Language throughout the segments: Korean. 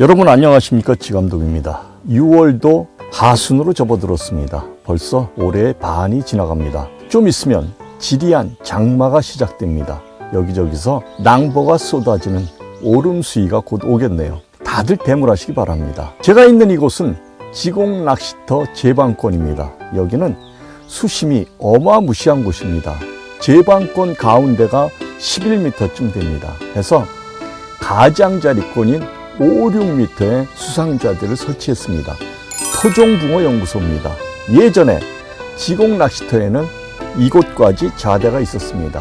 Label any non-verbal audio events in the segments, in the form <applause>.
여러분 안녕하십니까 지감독입니다. 6월도 하순으로 접어들었습니다. 벌써 올해의 반이 지나갑니다. 좀 있으면 지리한 장마가 시작됩니다. 여기저기서 낭보가 쏟아지는 오름 수위가 곧 오겠네요. 다들 대물하시기 바랍니다. 제가 있는 이곳은 지공 낚시터 제방권입니다. 여기는 수심이 어마무시한 곳입니다. 제방권 가운데가 11m쯤 됩니다. 해서 가장자리권인 5, 6m의 수상자들을 설치했습니다. 토종붕어 연구소입니다. 예전에 지공 낚시터에는 이곳까지 좌대가 있었습니다.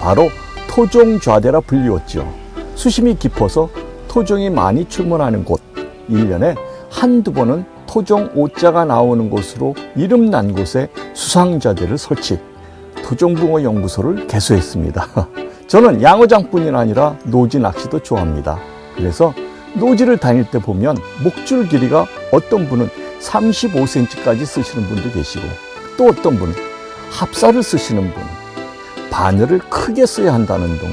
바로 토종좌대라 불리웠죠. 수심이 깊어서 토종이 많이 출몰하는 곳, 1년에 한두 번은 토종 오자가 나오는 곳으로 이름난 곳에 수상자대를 설치, 토종붕어 연구소를 개소했습니다. <laughs> 저는 양어장뿐이 아니라 노지 낚시도 좋아합니다. 그래서 노지를 다닐 때 보면 목줄 길이가 어떤 분은 35cm까지 쓰시는 분도 계시고 또 어떤 분은 합사를 쓰시는 분, 바늘을 크게 써야 한다는 등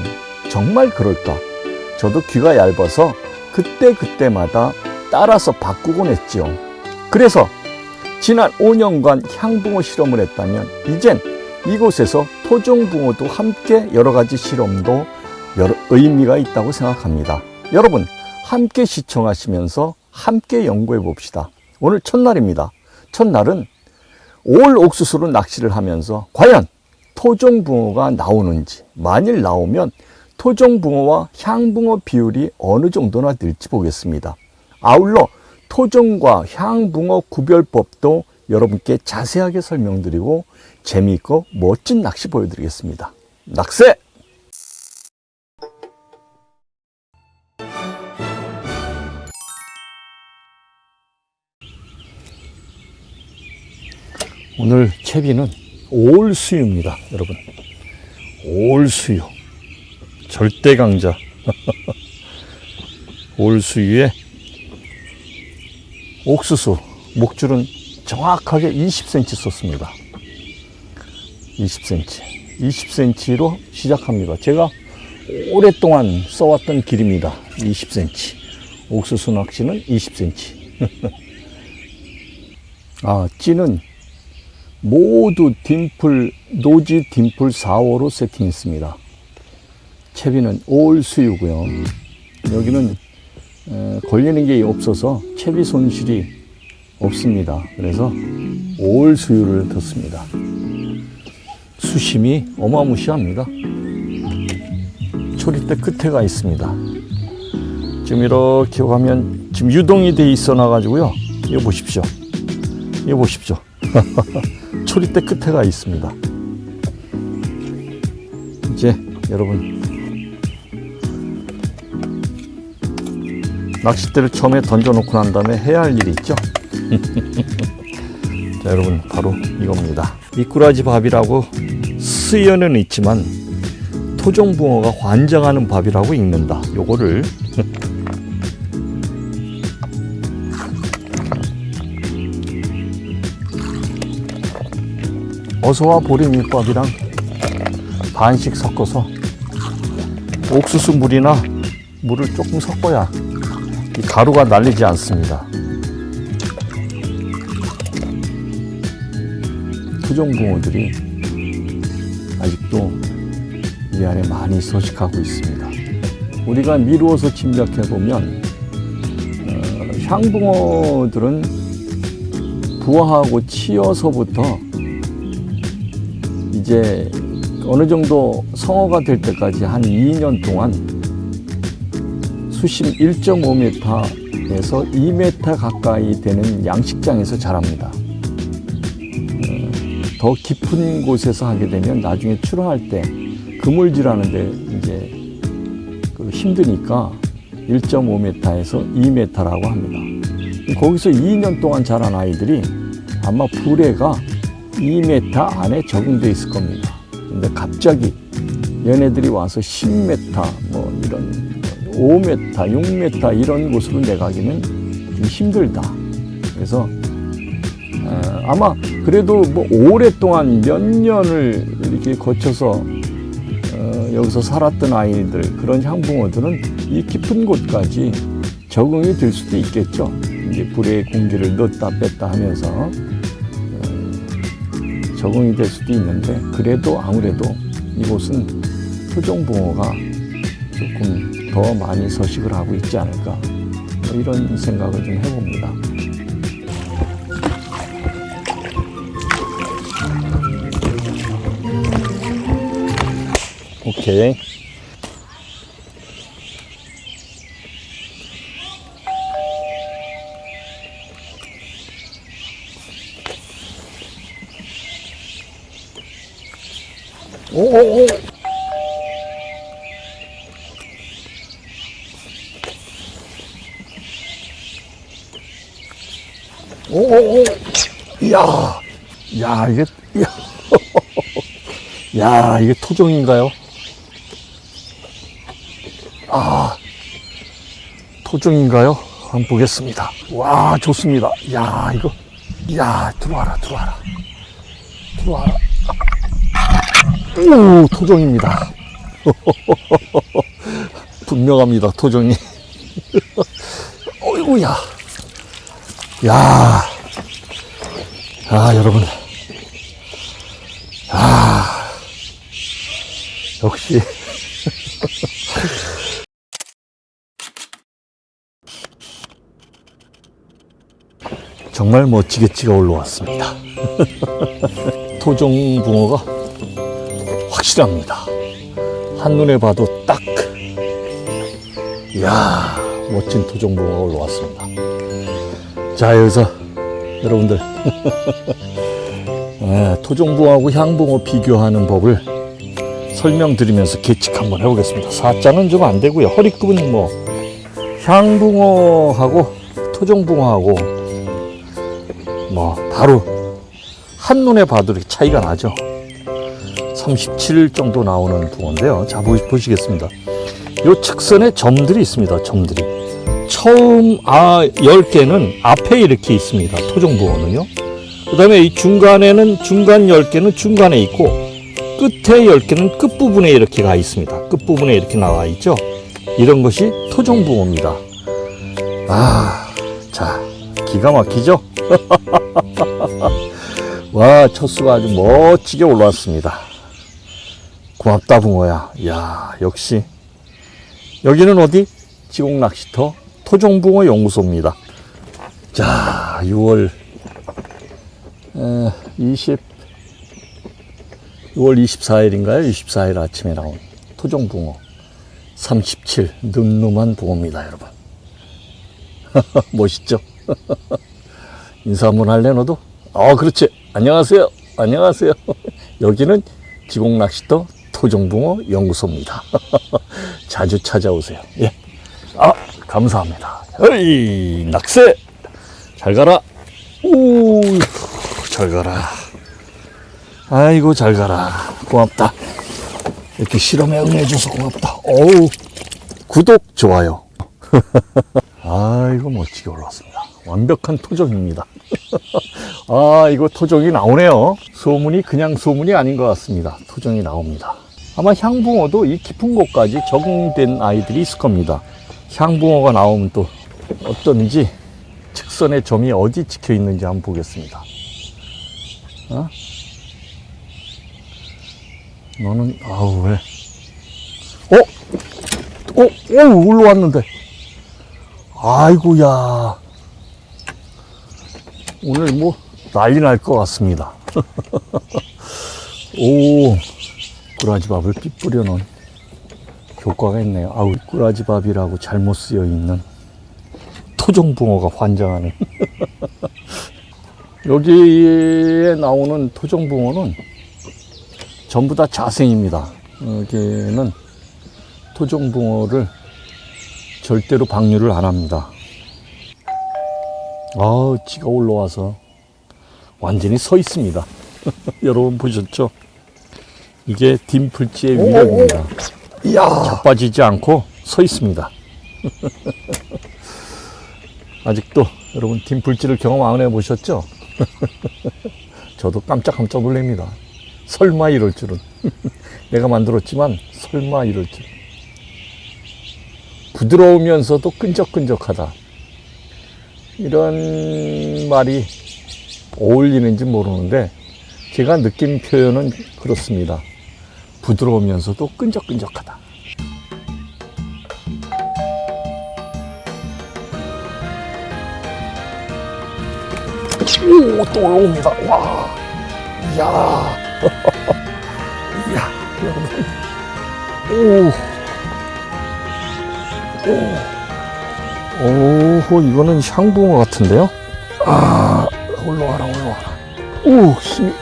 정말 그럴까? 저도 귀가 얇아서 그때그때마다 따라서 바꾸곤 했지요. 그래서 지난 5년간 향붕어 실험을 했다면 이젠 이곳에서 토종붕어도 함께 여러 가지 실험도 여러 의미가 있다고 생각합니다. 여러분 함께 시청하시면서 함께 연구해 봅시다. 오늘 첫날입니다. 첫날은 올 옥수수로 낚시를 하면서 과연 토종붕어가 나오는지 만일 나오면 토종붕어와 향붕어 비율이 어느 정도나 될지 보겠습니다. 아울러 토종과 향붕어 구별법도 여러분께 자세하게 설명드리고 재미있고 멋진 낚시 보여드리겠습니다. 낚세! 오늘 채비는 올수유입니다, 여러분. 올수유. 절대 강자. <laughs> 올수유에 옥수수 목줄은 정확하게 20cm 썼습니다. 20cm. 20cm로 시작합니다. 제가 오랫동안 써왔던 길입니다. 20cm. 옥수수 낚시는 20cm. <laughs> 아, 찌는 모두 딤플, 노지 딤플 4호로 세팅했습니다. 채비는 올 수유고요. 여기는 에, 걸리는 게 없어서 채비 손실이 없습니다. 그래서 올 수유를 뒀습니다. 수심이 어마무시합니다. 초리대 끝에가 있습니다. 지금 이렇게 가면 지금 유동이 돼 있어 놔가지고요. 이거 보십시오. 이거 보십시오. <laughs> 초리대 끝에가 있습니다. 이제 여러분 낚싯대를 처음에 던져놓고 난 다음에 해야 할 일이 있죠. <laughs> 자, 여러분 바로 이겁니다. 미꾸라지 밥이라고 쓰여는 있지만 토종붕어가 환장하는 밥이라고 읽는다. 요거를 어서와 보리밀밥이랑 반씩 섞어서 옥수수 물이나 물을 조금 섞어야 이 가루가 날리지 않습니다. 토종붕어들이 아직도 이 안에 많이 서식하고 있습니다. 우리가 미루어서 짐작해 보면 어, 향붕어들은 부화하고 치어서부터 이제 어느 정도 성어가 될 때까지 한 2년 동안 수심 1.5m에서 2m 가까이 되는 양식장에서 자랍니다. 어, 더 깊은 곳에서 하게 되면 나중에 출하할 때 그물질하는데 이제 그 힘드니까 1.5m에서 2m라고 합니다. 거기서 2년 동안 자란 아이들이 아마 불에가 2m 안에 적응돼 있을 겁니다. 근데 갑자기 얘네들이 와서 10m 뭐 이런 5m, 6m 이런 곳으로 내가기는 좀 힘들다. 그래서 어, 아마 그래도 뭐 오랫동안 몇 년을 이렇게 거쳐서 어, 여기서 살았던 아이들 그런 향붕어들은 이 깊은 곳까지 적응이 될 수도 있겠죠. 이제 불에 공기를 넣었다 뺐다 하면서 어, 적응이 될 수도 있는데 그래도 아무래도 이곳은 토종붕어가 조금 더 많이 서식을 하고 있지 않을까 뭐 이런 생각을 좀 해봅니다. 오케이. 오오오. 오오오. 이야. 야, 이게, 이야. <laughs> 야, 이게 토종인가요? 아, 토종인가요? 한번 보겠습니다. 와, 좋습니다. 야, 이거. 야, 들어와라, 들어와라. 들어와라. 오, 토종입니다. <laughs> 분명합니다, 토종이. <laughs> 어이구야. 야. 아, 여러분. 아. 역시. <laughs> 정말 멋지게 찍어 올라왔습니다. <laughs> 토종 붕어가 확실합니다. 한눈에 봐도 딱. 이야, 멋진 토종 붕어가 올라왔습니다. 자, 여기서 <laughs> 여러분들. <laughs> 네, 토종 붕어하고 향붕어 비교하는 법을 설명드리면서 계측 한번 해보겠습니다. 사자는 좀 안 되고요. 허리급은 뭐, 향붕어하고 토종붕어하고 뭐 바로 한눈에 봐도 이렇게 차이가 나죠. 37 정도 나오는 붕어인데요. 자 보, 보시겠습니다. 요 측선에 점들이 있습니다. 점들이 처음 아 10개는 앞에 이렇게 있습니다. 토종붕어는요. 그 다음에 이 중간에는 중간 10개는 중간에 있고 끝에 10개는 끝부분에 이렇게 가 있습니다. 끝부분에 이렇게 나와 있죠. 이런 것이 토종붕어입니다. 아, 자, 기가 막히죠? <laughs> 와, 첫 수가 아주 멋지게 올라왔습니다. 고맙다, 붕어야. 야 역시. 여기는 어디? 지곡 낚시터 토종붕어 연구소입니다. 자, 6월 20, 6월 24일인가요? 24일 아침에 나온 토종붕어 37 늠름한 붕어입니다, 여러분. <laughs> 멋있죠? <laughs> 인사 한번 할래 너도? 어 그렇지 안녕하세요 안녕하세요 <laughs> 여기는 지곡낚시터 토종붕어 연구소입니다 자주 찾아오세요 예 아 감사합니다 어이 낙세 잘 가라 오 잘 가라 아이고 잘 가라 고맙다 이렇게 실험에 응해줘서 고맙다 어우 구독 좋아요 <laughs> 아이고 멋지게 올라왔습니다. 완벽한 토종입니다. <laughs> 아 이거 토종이 나오네요. 소문이 그냥 소문이 아닌 것 같습니다. 토종이 나옵니다. 아마 향붕어도 이 깊은 곳까지 적응된 아이들이 있을 겁니다. 향붕어가 나오면 또 어떤지 측선의 점이 어디 찍혀 있는지 한번 보겠습니다. 어? 너는 아우 왜? 어? 어? 오 올라왔는데. 아이고야. 오늘 뭐 난리 날 것 같습니다. <laughs> 오, 꾸라지 밥을 삐 뿌려 놓은 효과가 있네요. 아우, 꾸라지 밥이라고 잘못 쓰여 있는 토종붕어가 환장하는. <laughs> 여기에 나오는 토종붕어는 전부 다 자생입니다. 여기는 토종붕어를 절대로 방류를 안 합니다. 아, 지가 올라와서 완전히 서 있습니다. <laughs> 여러분 보셨죠? 이게 딤플지의 위력입니다. 이야. 자빠지지 않고 서 있습니다. <laughs> 아직도 여러분 딤플지를 경험 안 해보셨죠? <laughs> 저도 깜짝깜짝 놀랍니다. 설마 이럴 줄은. <laughs> 내가 만들었지만 설마 이럴 줄. 부드러우면서도 끈적끈적하다. 이런 말이 어울리는지 모르는데 제가 느낀 표현은 그렇습니다. 부드러우면서도 끈적끈적하다. 오, 또 올라옵니다. 와, 이야, <laughs> 이야, 여러분. 오, 오, 오, 이거는 향붕어 같은데요? 아, 올라와라, 올라와라. 오, 힘이,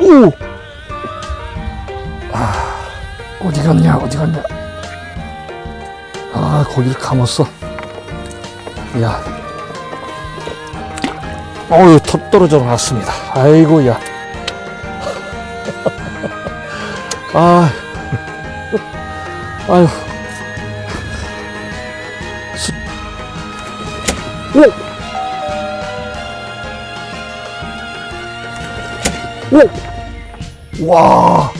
오! 어디 갔냐, 어디 갔냐. 아, 거기를 감았어. 야. 어유, 턱 떨어져 나왔습니다. 아이고, 야. <laughs> 아, 아유. <laughs> 수- 오! 오! 와!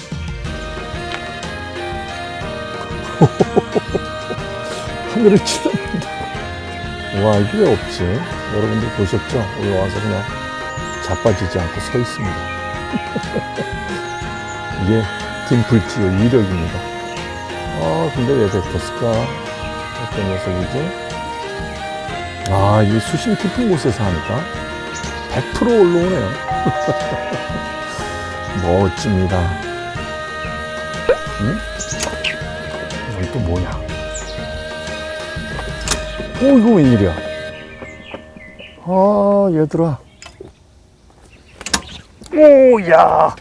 하늘을 찔렀는데. 와, 이게 왜 없지? 여러분들 보셨죠? 올라와서 그냥 자빠지지 않고 서 있습니다. <laughs> 이게 dim플지의 위력입니다. 아, 근데 왜 뱉었을까? 어떤 녀석이지? 아, 이게 수심 깊은 곳에서 하니까 100% 올라오네요. <laughs> 멋집니다. 응? 이건 또 뭐냐? 오, 이거 웬일이야? 아, 얘들아. 오야.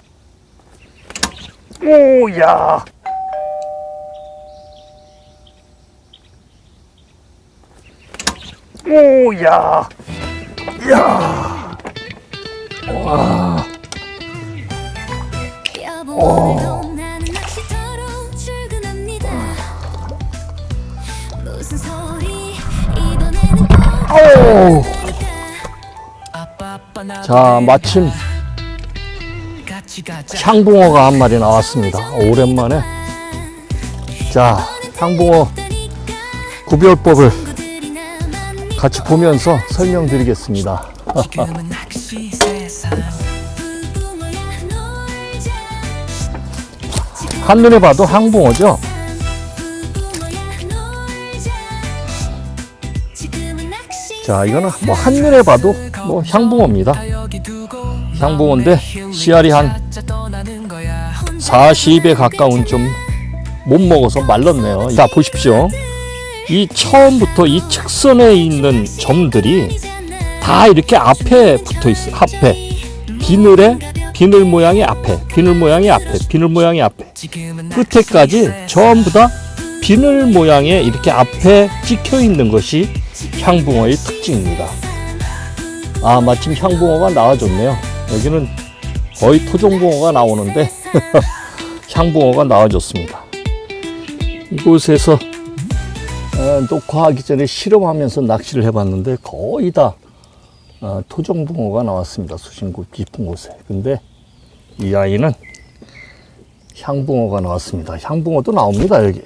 오야. 오야. 야. 와. 여 자, 마침 향붕어가 한 마리 나왔습니다. 오랜만에. 자, 향붕어 구별법을 같이 보면서 설명드리겠습니다. <laughs> 한눈에 봐도 항붕어죠? 자, 이거는 뭐 한눈에 봐도 뭐 향붕어입니다. 향붕어인데 씨알이 한 찾아 떠나는 거야 40에 가까운 좀 못 먹어서 말랐네요. 자, 보십시오. 이 처음부터 이 측선에 있는 점들이 다 이렇게 앞에 붙어 있어요. 앞에. 비늘에 비늘 모양이 앞에, 비늘 모양이 앞에, 비늘 모양이 앞에. 끝에까지 전부 다 비늘 모양의 이렇게 앞에 찍혀 있는 것이 향붕어의 특징입니다. 아, 마침 향붕어가 나와줬네요. 여기는 거의 토종붕어가 나오는데 <laughs> 향붕어가 나와줬습니다. 이곳에서 어, 녹화하기 전에 실험하면서 낚시를 해봤는데 거의 다 어, 토종붕어가 나왔습니다. 수심구 깊은 곳에. 근데 이 아이는 향붕어가 나왔습니다. 향붕어도 나옵니다, 여기.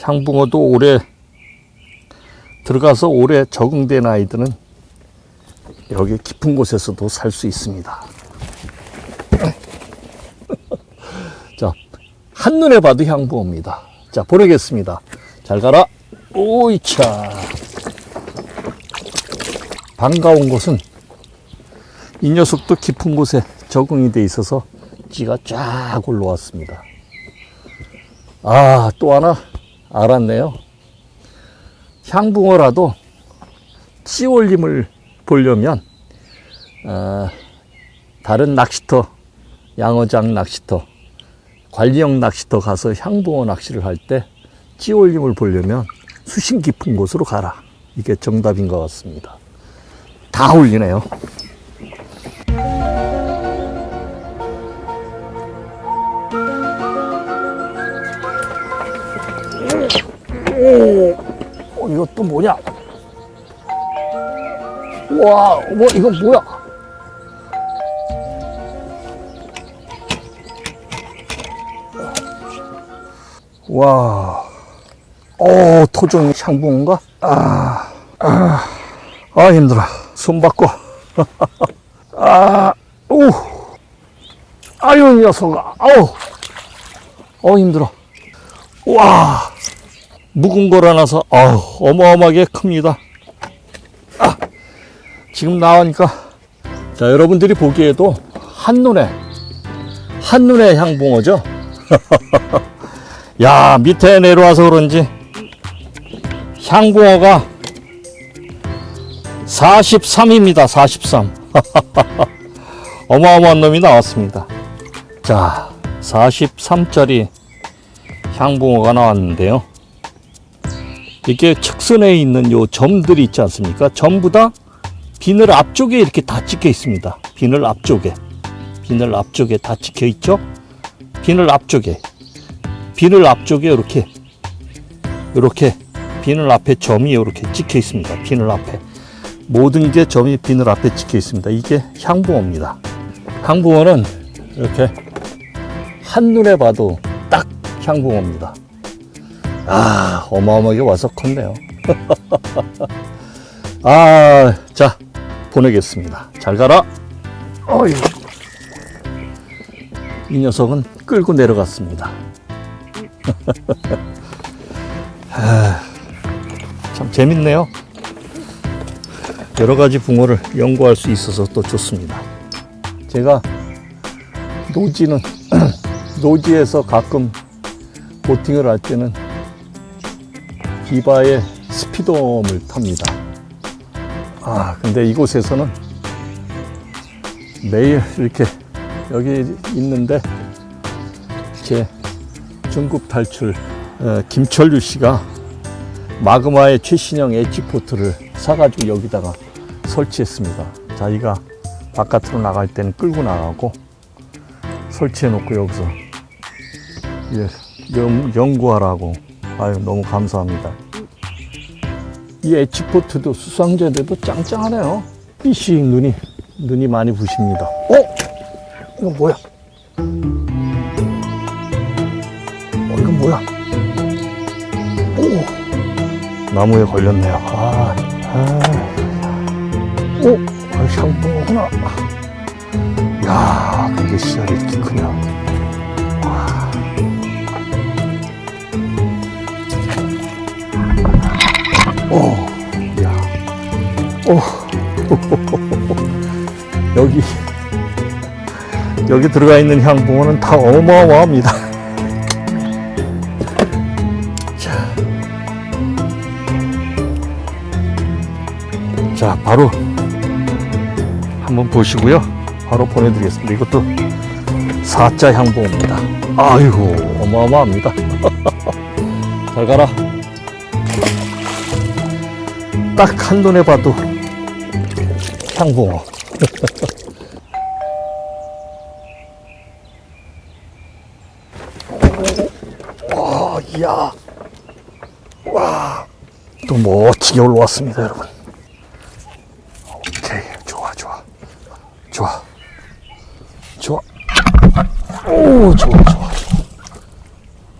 향붕어도 오래 들어가서 오래 적응된 아이들은 여기 깊은 곳에서도 살 수 있습니다. <laughs> 자, 한눈에 봐도 향붕어입니다. 자, 보내겠습니다. 잘 가라. 오이차. 반가운 것은 이 녀석도 깊은 곳에 적응이 돼 있어서 찌가 쫙 올라왔습니다. 아, 또 하나 알았네요. 향붕어라도 찌 올림을 보려면 어, 다른 낚시터, 양어장 낚시터, 관리형 낚시터 가서 향붕어 낚시를 할때찌 올림을 보려면 수심 깊은 곳으로 가라. 이게 정답인 것 같습니다. 다 올리네요. 어, 또 뭐냐? 와, 뭐, 이거 뭐야? 와, 오, 토종 향붕어인가? 아, 아, 아, 힘들어. 숨 바꿔. <laughs> 아, 오. 아유, 이 녀석아. 아우. 어, 힘들어. 와. 묵은 거라나서, 아우, 어마어마하게 큽니다. 아, 지금 나오니까. 자, 여러분들이 보기에도 한눈에, 한눈에 향붕어죠? <laughs> 야, 밑에 내려와서 그런지 향붕어가 43입니다. 43. <laughs> 어마어마한 놈이 나왔습니다. 자, 43짜리 향붕어가 나왔는데요. 이게 측선에 있는 요 점들이 있지 않습니까? 전부 다 비늘 앞쪽에 이렇게 다 찍혀 있습니다. 비늘 앞쪽에. 비늘 앞쪽에 다 찍혀 있죠? 비늘 앞쪽에. 비늘 앞쪽에 이렇게 이렇게 비늘 앞에 점이 이렇게 찍혀 있습니다. 비늘 앞에 모든 게 점이 비늘 앞에 찍혀 있습니다. 이게 향붕어입니다. 향붕어는 이렇게 한눈에 봐도 딱 향붕어입니다. 아 어마어마하게 와서 컸네요. <laughs> 아, 자 보내겠습니다. 잘 가라. 어이. 이 녀석은 끌고 내려갔습니다. <laughs> 아, 참 재밌네요. 여러 가지 붕어를 연구할 수 있어서 또 좋습니다. 제가 노지는 <clears throat> 노지에서 가끔 보팅을 할 때는 비바의 스피돔을 탑니다. 아, 근데 이곳에서는 매일 이렇게 여기 있는데 제 중급 탈출 어, 김철유 씨가 마그마의 최신형 엣지포트를 사가지고 여기다가 설치했습니다. 자기가 바깥으로 나갈 때는 끌고 나가고 설치해 놓고 여기서 예, 연, 연구하라고 아유 너무 감사합니다. 이 엣지포트도 수상자인데도 짱짱하네요. 삐씩 눈이 눈이 많이 부십니다. 어? 이거 뭐야? 어, 이건 뭐야? 오, 나무에 걸렸네요. 아, 아, 오, 아, 향붕어구나. 야, 근데 씨알이 이렇게 크냐? <laughs> 여기 여기 들어가 있는 향붕어는 다 어마어마합니다. <laughs> 자, 자, 바로 한번 보시고요. 바로 보내드리겠습니다. 이것도 사자 향붕어입니다. 아이고, 어마어마합니다. <laughs> 잘 가라. 딱 한눈에 봐도 향붕어. 와, 이야. 와. 또 멋지게 올라왔습니다, 여러분. 오케이. 좋아, 좋아. 좋아. 좋아. 오, 좋아, 좋아.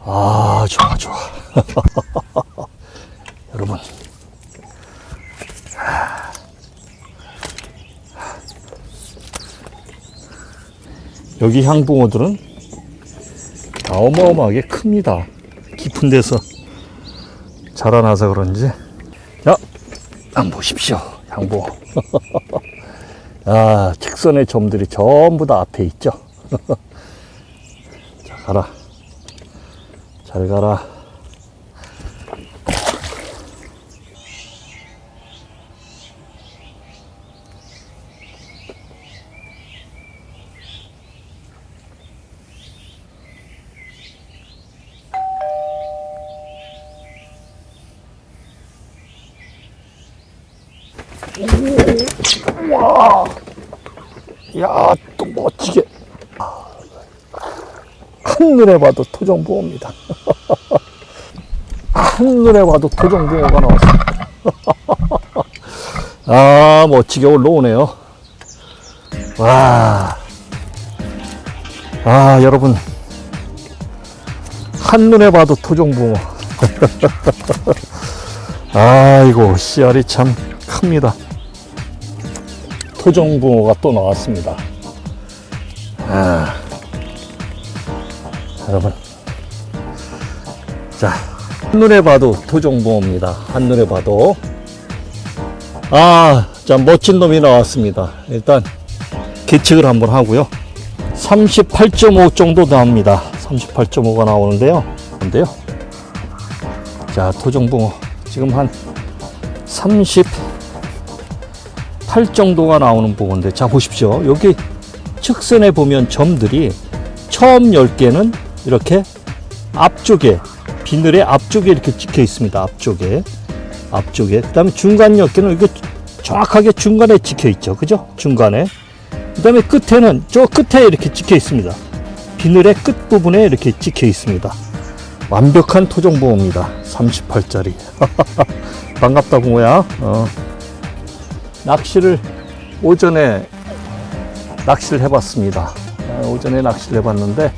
아, 좋아, 좋아. <laughs> 여러분. 여기 향붕어들은 다 어마어마하게 큽니다. 깊은 데서 자라나서 그런지. 자, 한번 보십시오. 향붕어. <laughs> 아, 직선의 점들이 전부 다 앞에 있죠. <laughs> 자, 가라. 잘 가라. 야, 또 멋지게. 한눈에 봐도 토종붕어입니다. <laughs> 한눈에 봐도 토종붕어가 나왔습니다. <laughs> 아, 멋지게 올라오네요. 와. 아, 여러분. 한눈에 봐도 토종붕어. <laughs> 아이고 씨알이 참 큽니다. 토종 붕어가 또 나왔습니다. 아, 여러분, 자 한눈에 봐도 토종 붕어입니다. 한눈에 봐도 아, 자 멋진 놈이 나왔습니다. 일단 계측을 한번 하고요. 38.5 정도 나옵니다. 38.5가 나오는데요. 근데요. 자, 토종붕어. 지금 한 38 정도가 나오는 붕어인데, 자, 보십시오. 여기 측선에 보면 점들이 처음 10개는 이렇게 앞쪽에, 비늘의 앞쪽에 이렇게 찍혀 있습니다. 앞쪽에. 앞쪽에. 그 다음에 중간 10개는 이게 정확하게 중간에 찍혀 있죠. 그죠? 중간에. 그 다음에 끝에는 저 끝에 이렇게 찍혀 있습니다. 비늘의 끝 부분에 이렇게 찍혀 있습니다. 완벽한 토종붕어입니다. 38짜리. <laughs> 반갑다, 붕어야. 어. 낚시를 오전에 낚시를 해봤습니다. 어, 오전에 낚시를 해봤는데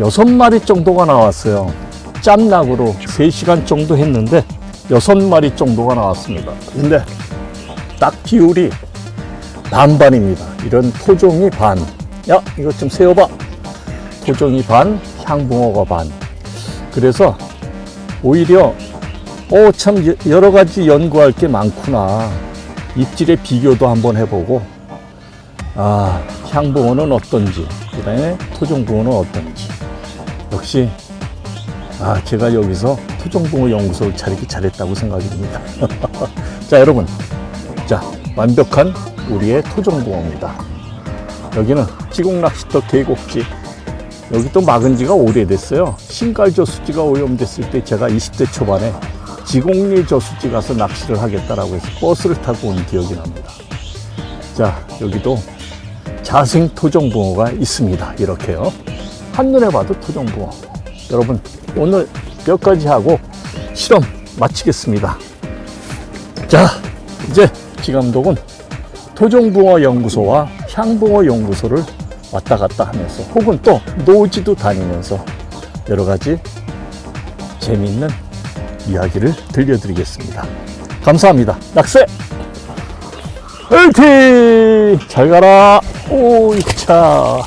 여섯 마리 정도가 나왔어요. 짬낙으로 3시간 정도 했는데 여섯 마리 정도가 나왔습니다. 근데 딱 비율이 반반입니다. 이런 토종이 반. 야, 이것 좀 세어봐. 토종이 반, 향붕어가 반. 그래서 오히려 오, 참 여- 여러 가지 연구할 게 많구나. 입질의 비교도 한번 해보고, 아, 향붕어는 어떤지, 그 다음에 토종붕어는 어떤지. 역시, 아, 제가 여기서 토종붕어 연구소를 차리기 잘했다고 생각이 듭니다. <laughs> 자, 여러분. 자, 완벽한 우리의 토종붕어입니다. 여기는 지곡낚시터 계곡지. 여기 또 막은 지가 오래됐어요. 신갈 저 수지가 오염됐을 때 제가 20대 초반에 지곡리 저수지 가서 낚시를 하겠다라고 해서 버스를 타고 온 기억이 납니다. 자, 여기도 자생 토종붕어가 있습니다. 이렇게요. 한눈에 봐도 토종붕어. 여러분, 오늘 몇 가지 하고 실험 마치겠습니다. 자, 이제 지감독은 토종붕어 연구소와 향붕어 연구소를 왔다 갔다 하면서 혹은 또 노지도 다니면서 여러 가지 재미있는 이야기를 들려드리겠습니다. 감사합니다. 낙세! 화이팅! 잘 가라! 오, 이차.